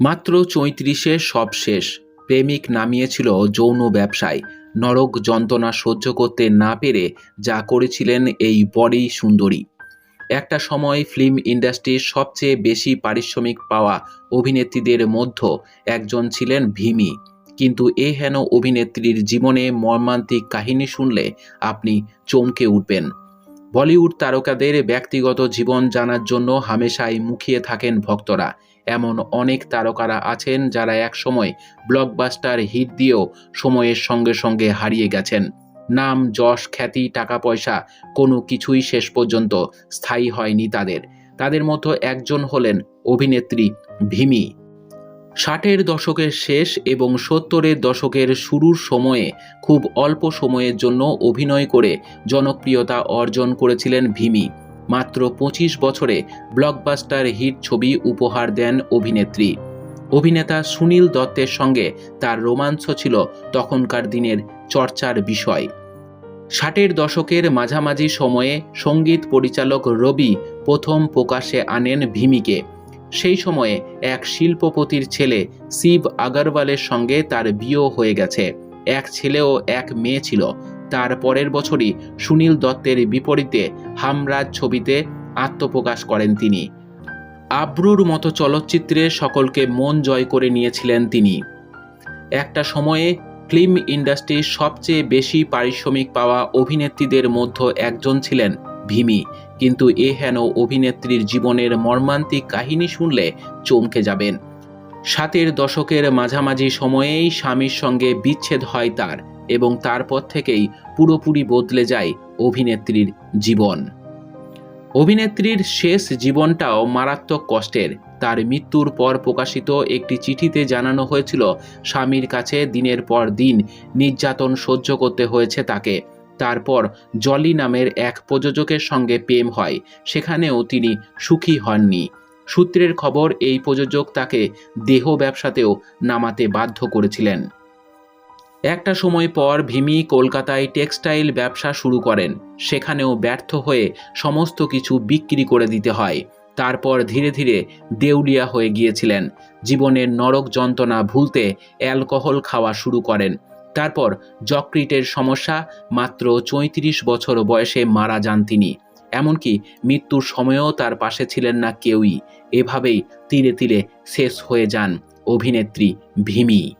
মাত্র চৈত্রিশে সব শেষ। প্রেমিক নামিয়েছিল যৌন ব্যবসায়। নরক যন্ত্রণা সহ্য করতে না পেরে যা করেছিলেন এই বড়ি সুন্দরী। একটা সময় ফিল্ম ইন্ডাস্ট্রির সবচেয়ে বেশি পারিশ্রমিক পাওয়া অভিনেত্রীদের মধ্যে একজন ছিলেন ভীমি। কিন্তু এ হেন অভিনেত্রীর জীবনে মর্মান্তিক কাহিনী শুনলে আপনি চমকে উঠবেন। বলিউড তারকাদের ব্যক্তিগত জীবন জানার জন্য হামেশাই মুখিয়ে থাকেন ভক্তরা। এমন অনেক তারকারা আছেন যারা একসময় ব্লকবাস্টার হিট দিয়েও সময়ের সঙ্গে সঙ্গে হারিয়ে গেছেন। নাম, যশ, খ্যাতি টাকা পয়সা কোনো কিছুই শেষ পর্যন্ত স্থায়ী হয়নি তাদের। তাদের মতো একজন হলেন অভিনেত্রী ভীমি। ষাটের দশকের শেষ এবং সত্তরের দশকের শুরুর সময়ে খুব অল্প সময়ের জন্য অভিনয় করে জনপ্রিয়তা অর্জন করেছিলেন ভীমি। মাত্র পঁচিশ বছরে ব্লকবাস্টার হিট ছবি উপহার দেন অভিনেত্রী। অভিনেতা সুনীল দত্তের সঙ্গে তার রোমাঞ্চ ছিল তখনকার দিনের চর্চার বিষয়। ষাটের দশকের মাঝামাঝি সময়ে সংগীত পরিচালক রবি প্রথম প্রকাশে আনেন ভীমিকে। সেই সময়ে এক শিল্পপতির ছেলে শিব আগরওয়ালের সঙ্গে তার বিয়েও হয়ে গেছে। এক ছেলে ও এক মেয়ে ছিল। তার পরের বছরই সুনীল দত্তের বিপরীতে হামরাজ ছবিতে আত্মপ্রকাশ করেন তিনি। আব্রুর মতো চলচ্চিত্রে সকলকে মন জয় করে নিয়েছিলেন তিনি। একটা সময়ে ফিল্ম ইন্ডাস্ট্রির সবচেয়ে বেশি পারিশ্রমিক পাওয়া অভিনেত্রীদের মধ্যে একজন ছিলেন ভীমি, কিন্তু এ হেন অভিনেত্রীর জীবনের মর্মান্তিক কাহিনী শুনলে চমকে যাবেন। সাতের দশকের মাঝামাঝি সময়েই স্বামীর সঙ্গে বিচ্ছেদ হয় তার। এবং তারপর থেকেই পুরোপুরি বদলে যায় অভিনেত্রীর জীবন। অভিনেত্রীর শেষ জীবনটাও মারাত্মক কষ্টের। তার মৃত্যুর পর প্রকাশিত একটি চিঠিতে জানানো হয়েছিল, স্বামীর কাছে দিনের পর দিন নির্যাতন সহ্য করতে হয়েছে তাকে। তারপর জলি নামের এক প্রযোজকের সঙ্গে প্রেম হয়, সেখানেও তিনি সুখী হননি। সূত্রের খবর, এই প্রযোজক তাকে দেহ ব্যবসাতেও নামাতে বাধ্য করেছিলেন। একটা সময় পর ভীমি কলকাতায় টেক্সটাইল ব্যবসা শুরু করেন। সেখানেও ব্যর্থ হয়ে সমস্ত কিছু বিক্রি করে দিতে হয়। তারপর ধীরে ধীরে দেউলিয়া হয়ে গিয়েছিলেন। জীবনের নরক যন্ত্রণা ভুলতে অ্যালকোহল খাওয়া শুরু করেন। তারপর যকৃটের সমস্যা মাত্র চৈত্রিশ বছর বয়সে মারা যান তিনি। এমনকি মৃত্যুর সময়েও তার পাশে ছিলেন না কেউই। এভাবেই তীরে তীরে শেষ হয়ে যান অভিনেত্রী ভীমি।